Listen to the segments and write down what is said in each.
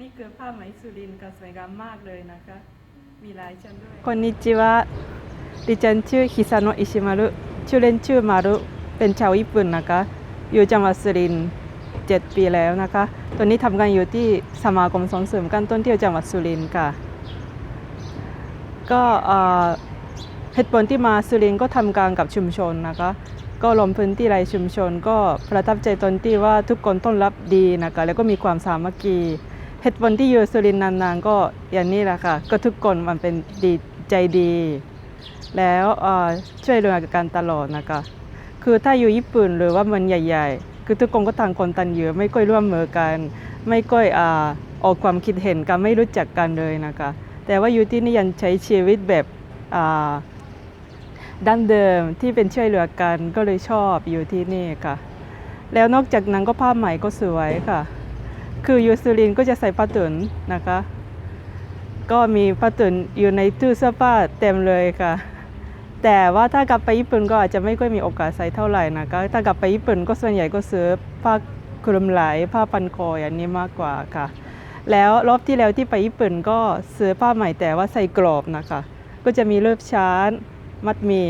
นี่คือผ้าไหมสุรินทร์ค่ะสวยงามมากเลยนะคะ มีลายชั้นด้วย こんにちはดิฉันชื่อฮิซาโนะอิชิมารุชื่อเล่นชื่อมารุ เป็นชาวญี่ปุ่นนะคะ อยู่จังหวัดสุรินทร์เจ็ดปีแล้วนะคะ ตอนนี้ทำงานอยู่ที่สมาคมส่งเสริมการท่องเที่ยวจังหวัดสุรินทร์ค่ะ ก็เอ่อเหตุผลที่มาสุรินทร์ก็ทำงานกับชุมชนนะคะ ก็ลงพื้นที่รายชุมชน ก็ประทับใจตอนที่ว่าทุกคนต้อนรับดีนะคะ แล้วก็มีความสามัคคี เหตุผลที่อยู่สุรินทร์นานๆก็อย่างนี้แหละค่ะ ก็ทุกคนมันเป็นดีใจดี แล้วช่วยเหลือกันตลอดนะคะคือถ้าอยู่ญี่ปุ่นหรือว่ามันใหญ่ ๆ คือทุกคนก็ต่างคนต่างอยู่ไม่ค่อยร่วมมือกัน ไม่ค่อยออกความคิดเห็นกันไม่รู้จักกันเลยนะคะ แต่ว่าอยู่ที่นี่ยังใช้ชีวิตแบบดั้งเดิมที่เป็นช่วยเหลือกันก็เลยชอบอยู่ที่นี่ค่ะ แล้วนอกจากนั้นก็ผ้าไหมก็สวยค่ะ คือยูซูรินก็จะใส่ผ้าตุนนะคะ ก็มีผ้าตุนอยู่ในตู้เสื้อผ้าเต็มเลยค่ะ แต่ว่าถ้ากลับไปญี่ปุ่นก็อาจจะไม่ค่อยมีโอกาสใส่เท่าไหร่นะคะ ถ้ากลับไปญี่ปุ่นก็ส่วนใหญ่ก็ซื้อผ้าคลุมไหลผ้าพันคออย่างนี้มากกว่าค่ะ แล้วรอบที่แล้วที่ไปญี่ปุ่นก็ซื้อผ้าใหม่แต่ว่าใส่กรอบนะคะ ก็จะมีเลือบช้านมัดมี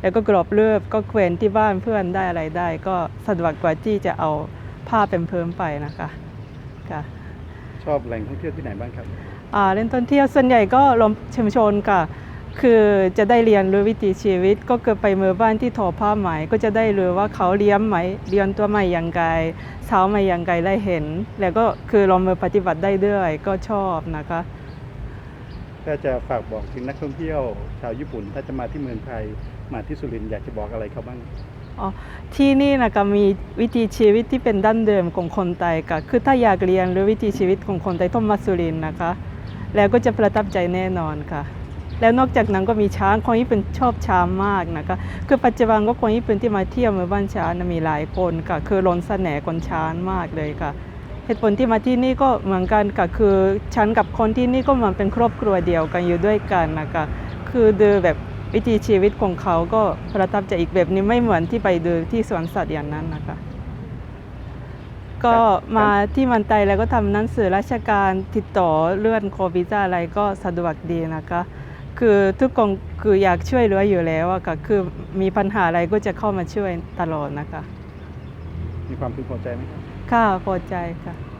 แล้วก็กรอบเลือบก็แขวนที่บ้านเพื่อนได้อะไรได้ ก็สะดวกกว่าที่จะเอาผ้าเป็นเพิ่มไปนะคะ ค่ะชอบแหล่งท่องเที่ยวที่ไหนบ้างครับอ่าเล่นต้นเที่ยวส่วนใหญ่ก็ลมชุมชนค่ะ คือจะได้เรียนรู้วิถีชีวิต ก็เกิดไปเมือบ้านที่ทอผ้าไหม ก็จะได้รู้ว่าเขาเลี้ยงไหมเลี้ยงตัวไหมอย่างไรเช้าไหมอย่างไรได้เห็น แล้วก็คือลองมือปฏิบัติได้ด้วยก็ชอบนะคะถ้าจะฝากบอกถึงนักท่องเที่ยวชาวญี่ปุ่น ถ้าจะมาที่เมืองไทยมาที่สุรินทร์อยากจะบอกอะไรเขาบ้าง อ๋อที่นี่นะคะมีวิถีชีวิตที่เป็นดั้งเดิมของคนไทยค่ะคือถ้าอยากเรียนรู้วิถีชีวิตของคนไทยต้องมาสุรินนะคะ แล้วก็จะประทับใจแน่นอนค่ะ แล้วนอกจากนั้นก็มีช้างคนญี่ปุ่นชอบช้างมากนะคะคือปัจจุบันก็คนญี่ปุ่นที่มาเที่ยวเมืองบ้านช้างมีหลายคนค่ะคือล้นเสน่ห์คนช้างมากเลยค่ะ เหตุผลที่มาที่นี่ก็เหมือนกันค่ะคือฉันกับคนที่นี่ก็เหมือนเป็นครอบครัวเดียวกันอยู่ด้วยกันนะคะคือดูแบบ วิถีชีวิตของเขาก็ประทับใจอีกแบบนี้ไม่เหมือนที่ไปดูที่สวนสัตว์อย่างนั้นนะคะ ก็มาที่มันไตแล้วก็ทำหนังสือราชการติดต่อเลื่อนโควิดอะไรก็สะดวกดีนะคะ คือทุกคนคืออยากช่วยเหลืออยู่แล้วอะค่ะคือมีปัญหาอะไรก็จะเข้ามาช่วยตลอดนะคะ มีความพึงพอใจไหมครับค่ะพอใจค่ะ